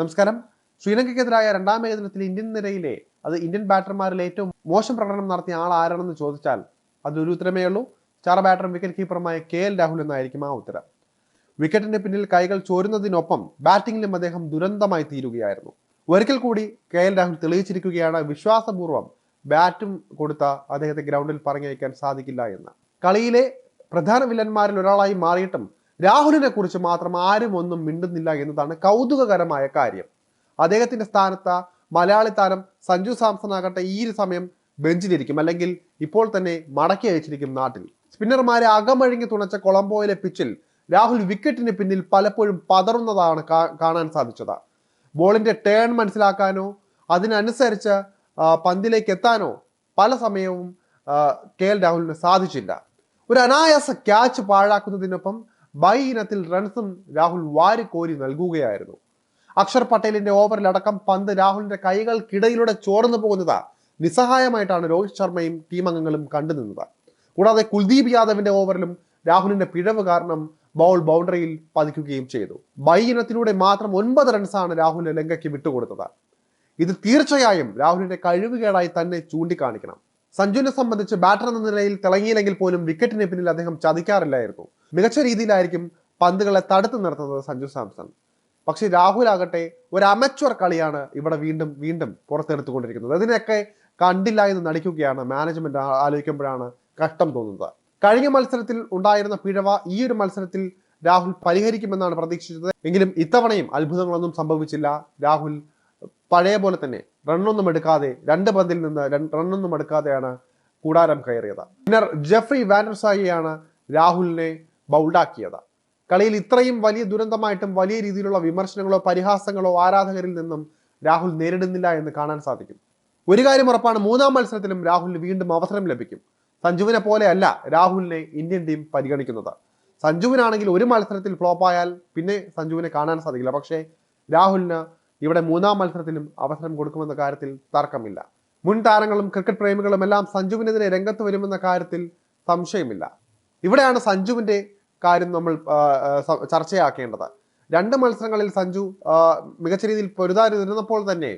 നമസ്കാരം. ശ്രീലങ്കയ്ക്കെതിരായ രണ്ടാം ഏകദിനത്തിൽ ഇന്ത്യൻ നിരയിലെ അത് ഇന്ത്യൻ ബാറ്റർമാരിൽ ഏറ്റവും മോശം പ്രകടനം നടത്തിയ ആൾ ആരാണെന്ന് ചോദിച്ചാൽ അതൊരു ഉത്തരമേ ഉള്ളൂ. ചാറ ബാറ്ററും വിക്കറ്റ് കീപ്പറുമായ കെ എൽ രാഹുൽ എന്നായിരിക്കും ആ ഉത്തരം. വിക്കറ്റിന്റെ പിന്നിൽ കൈകൾ ചോരുന്നതിനൊപ്പം ബാറ്റിംഗിലും അദ്ദേഹം ദുരന്തമായി തീരുകയായിരുന്നു. ഒരിക്കൽ കൂടി കെ എൽ രാഹുൽ തെളിയിച്ചിരിക്കുകയാണ്. വിശ്വാസപൂർവം ബാറ്റും കൊടുത്ത അദ്ദേഹത്തെ ഗ്രൗണ്ടിൽ പറഞ്ഞയക്കാൻ സാധിക്കില്ല എന്ന്. കളിയിലെ പ്രധാന വില്ലന്മാരിൽ ഒരാളായി മാറിയിട്ടും രാഹുലിനെ കുറിച്ച് മാത്രം ആരും ഒന്നും മിണ്ടുന്നില്ല എന്നതാണ് കൗതുകകരമായ കാര്യം. അദ്ദേഹത്തിന്റെ സ്ഥാനത്ത് മലയാളി താരം സഞ്ജു സാംസൺ ആകട്ടെ ഈ ഒരു സമയം ബെഞ്ചിലിരിക്കും. അല്ലെങ്കിൽ ഇപ്പോൾ തന്നെ മടക്കി അയച്ചിരിക്കും നാട്ടിൽ. സ്പിന്നർമാരെ അകമഴിഞ്ഞ് തുണച്ച കൊളംബോയിലെ പിച്ചിൽ രാഹുൽ വിക്കറ്റിന് പിന്നിൽ പലപ്പോഴും പതറുന്നതാണ് കാണാൻ സാധിച്ചത്. ബോളിന്റെ ടേൺ മനസ്സിലാക്കാനോ അതിനനുസരിച്ച് പന്തിലേക്ക് എത്താനോ പല സമയവും കെ എൽ രാഹുലിന് സാധിച്ചില്ല. ഒരു അനായാസ ക്യാച്ച് പാഴാക്കുന്നതിനൊപ്പം ബൈ ഇനത്തിൽ റൺസും രാഹുൽ വാരിക്കോരി നൽകുകയായിരുന്നു. അക്ഷർ പട്ടേലിന്റെ ഓവറിലടക്കം പന്ത് രാഹുലിന്റെ കൈകൾക്കിടയിലൂടെ ചോർന്നു പോകുന്നത് നിസ്സഹായമായിട്ടാണ് രോഹിത് ശർമ്മയും ടീം അംഗങ്ങളും കണ്ടുനിന്നത് കൂടാതെ കുൽദീപ് യാദവിന്റെ ഓവറിലും രാഹുലിന്റെ പിഴവ് കാരണം ബൗൾ ബൗണ്ടറിയിൽ പതിക്കുകയും ചെയ്തു. ബൈ ഇനത്തിലൂടെ മാത്രം ഒൻപത് റൺസാണ് രാഹുൽ ലങ്കയ്ക്ക് വിട്ടുകൊടുത്തത്. ഇത് തീർച്ചയായും രാഹുലിന്റെ കഴിവുകേടായി തന്നെ ചൂണ്ടിക്കാണിക്കണം. സഞ്ജുവിനെ സംബന്ധിച്ച് ബാറ്റർ എന്ന നിലയിൽ തിളങ്ങിയില്ലെങ്കിൽ പോലും വിക്കറ്റിന് പിന്നിൽ അദ്ദേഹം ചതിക്കാറില്ലായിരുന്നു. മികച്ച രീതിയിലായിരിക്കും പന്തുകളെ തടുത്തു നിർത്തുന്നത് സഞ്ജു സാംസൺ. പക്ഷെ രാഹുൽ ആകട്ടെ ഒരു അമച്വർ കളിയാണ് ഇവിടെ വീണ്ടും വീണ്ടും പുറത്തെടുത്തുകൊണ്ടിരിക്കുന്നത്. അതിനെയൊക്കെ കണ്ടില്ല എന്ന് നടിക്കുകയാണ് മാനേജ്മെന്റ് ആലോചിക്കുമ്പോഴാണ് കഷ്ടം തോന്നുന്നത്. കഴിഞ്ഞ മത്സരത്തിൽ ഉണ്ടായിരുന്ന പിഴവ ഈ ഒരു മത്സരത്തിൽ രാഹുൽ പരിഹരിക്കുമെന്നാണ് പ്രതീക്ഷിച്ചത്. എങ്കിലും ഇത്തവണയും അത്ഭുതങ്ങളൊന്നും സംഭവിച്ചില്ല. രാഹുൽ പഴയ പോലെ തന്നെ റണ്ണൊന്നും എടുക്കാതെ രണ്ട് പന്തിൽ നിന്ന് റണ്ണൊന്നും എടുക്കാതെയാണ് കൂടാരം കയറിയത്. പിന്നർ ജെഫ്രി വാനർസായിയാണ് രാഹുലിനെ ബൗൾഡാക്കിയത് കളിയിൽ ഇത്രയും വലിയ ദുരന്തമായിട്ടും വലിയ രീതിയിലുള്ള വിമർശനങ്ങളോ പരിഹാസങ്ങളോ ആരാധകരിൽ നിന്നും രാഹുൽ നേരിടുന്നില്ല എന്ന് കാണാൻ സാധിക്കും. ഒരു കാര്യം ഉറപ്പാണ് മൂന്നാം മത്സരത്തിലും രാഹുലിന് വീണ്ടും അവസരം ലഭിക്കും. സഞ്ജുവിനെ പോലെയല്ല രാഹുലിനെ ഇന്ത്യൻ ടീം പരിഗണിക്കുന്നത്. സഞ്ജുവിനാണെങ്കിൽ ഒരു മത്സരത്തിൽ ഫ്ലോപ്പായാൽ പിന്നെ സഞ്ജുവിനെ കാണാൻ സാധിക്കില്ല. പക്ഷേ രാഹുലിന് ഇവിടെ മൂന്നാം മത്സരത്തിലും അവസരം കൊടുക്കുമെന്ന കാര്യത്തിൽ തർക്കമില്ല. മുൻ താരങ്ങളും ക്രിക്കറ്റ് പ്രേമികളും എല്ലാം സഞ്ജുവിനെതിരെ രംഗത്ത് വരുമെന്ന കാര്യത്തിൽ സംശയമില്ല. ഇവിടെയാണ് സഞ്ജുവിന്റെ കാര്യം നമ്മൾ ചർച്ചയാക്കേണ്ടത്. രണ്ട് മത്സരങ്ങളിൽ സഞ്ജു മികച്ച രീതിയിൽ പൊരുതാതിരുന്നപ്പോൾ തന്നെ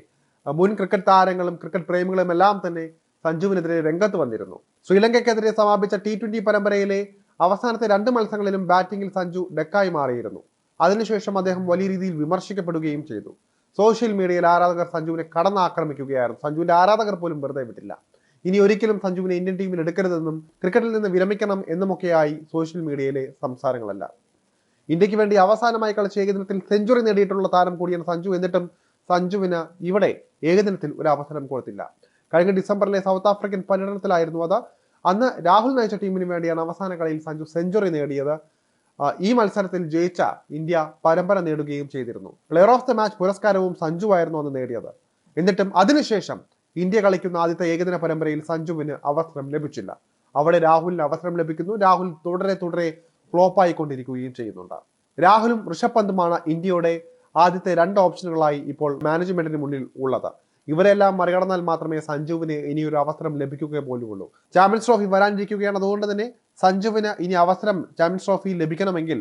മുൻ ക്രിക്കറ്റ് താരങ്ങളും ക്രിക്കറ്റ് പ്രേമികളും എല്ലാം തന്നെ സഞ്ജുവിനെതിരെ രംഗത്ത് വന്നിരുന്നു. ശ്രീലങ്കയ്ക്കെതിരെ സമാപിച്ച ടി ട്വന്റി പരമ്പരയിലെ അവസാനത്തെ രണ്ട് മത്സരങ്ങളിലും ബാറ്റിംഗിൽ സഞ്ജു ഡെക്കായി മാറിയിരുന്നു. അതിനുശേഷം അദ്ദേഹം വലിയ രീതിയിൽ വിമർശിക്കപ്പെടുകയും ചെയ്തു. സോഷ്യൽ മീഡിയയിൽ ആരാധകർ സഞ്ജുവിനെ കടന്നാക്രമിക്കുകയായിരുന്നു. സഞ്ജുവിന്റെ ആരാധകർ പോലും വെറുതെ വിട്ടില്ല. ഇനി ഒരിക്കലും സഞ്ജുവിനെ ഇന്ത്യൻ ടീമിൽ എടുക്കരുതെന്നും ക്രിക്കറ്റിൽ നിന്ന് വിരമിക്കണം എന്നുമൊക്കെയായി സോഷ്യൽ മീഡിയയിലെ സംസാരങ്ങളല്ല. ഇന്ത്യയ്ക്ക് വേണ്ടി അവസാനമായി കളിച്ച ഏകദിനത്തിൽ സെഞ്ചുറി നേടിയിട്ടുള്ള താരം കൂടിയാണ് സഞ്ജു. എന്നിട്ടും സഞ്ജുവിന് ഇവിടെ ഏകദിനത്തിൽ ഒരു അവസരം കൊടുത്തില്ല. കഴിഞ്ഞ ഡിസംബറിലെ സൗത്ത് ആഫ്രിക്കൻ പര്യടനത്തിലായിരുന്നു അത്. അന്ന് രാഹുൽ നയിച്ച ടീമിന് വേണ്ടിയാണ് അവസാന കളിയിൽ സഞ്ജു സെഞ്ചുറി നേടിയത്. ഈ മത്സരത്തിൽ ജയിച്ച ഇന്ത്യ പരമ്പര നേടുകയും ചെയ്തിരുന്നു. പ്ലെയർ ഓഫ് ദ മാച്ച് പുരസ്കാരവും സഞ്ജു ആയിരുന്നു അന്ന് നേടിയത്. എന്നിട്ടും അതിനുശേഷം ഇന്ത്യ കളിക്കുന്ന ആദ്യത്തെ ഏകദിന പരമ്പരയിൽ സഞ്ജുവിന് അവസരം ലഭിച്ചില്ല. അവിടെ രാഹുലിന് അവസരം ലഭിക്കുന്നു. രാഹുൽ തുടരെ തുടരെ ഫ്ലോപ്പായിക്കൊണ്ടിരിക്കുകയും ചെയ്യുന്നുണ്ട്. രാഹുലും ഋഷഭ് പന്തുമാണ് ഇന്ത്യയുടെ ആദ്യത്തെ രണ്ട് ഓപ്ഷനുകളായി ഇപ്പോൾ മാനേജ്മെന്റിന് മുന്നിൽ ഉള്ളത്. ഇവരെല്ലാം മറികടന്നാൽ മാത്രമേ സഞ്ജുവിന് ഇനിയൊരു അവസരം ലഭിക്കുക പോലുമുള്ളൂ ചാമ്പ്യൻസ് ട്രോഫി വരാനിരിക്കുകയാണ്. അതുകൊണ്ട് തന്നെ സഞ്ജുവിന് ഇനി അവസരം ചാമ്പ്യൻസ് ട്രോഫി ലഭിക്കണമെങ്കിൽ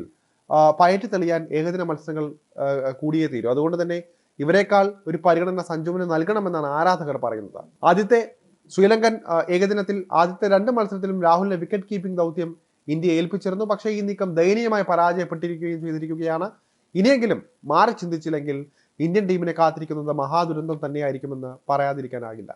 പയറ്റി തെളിയാൻ ഏകദിന മത്സരങ്ങൾ കൂടിയേ തീരും. അതുകൊണ്ട് തന്നെ ഇവരെക്കാൾ ഒരു പരിഗണന സഞ്ജുവിന് നൽകണമെന്നാണ് ആരാധകർ പറയുന്നത്. ആദ്യത്തെ ശ്രീലങ്കൻ ഏകദിനത്തിൽ ആദ്യത്തെ രണ്ട് മത്സരത്തിലും രാഹുലിന്റെ വിക്കറ്റ് കീപ്പിംഗ് ദൗത്യം ഇന്ത്യ ഏൽപ്പിച്ചിരുന്നു. പക്ഷേ ഈ നീക്കം ദയനീയമായി പരാജയപ്പെട്ടിരിക്കുകയും ചെയ്തിരിക്കുകയാണ്. ഇനിയെങ്കിലും മാറി ചിന്തിച്ചില്ലെങ്കിൽ ഇന്ത്യൻ ടീമിനെ കാത്തിരിക്കുന്നത് മഹാദുരന്തം തന്നെയായിരിക്കുമെന്ന് പറയാതിരിക്കാനാകില്ല.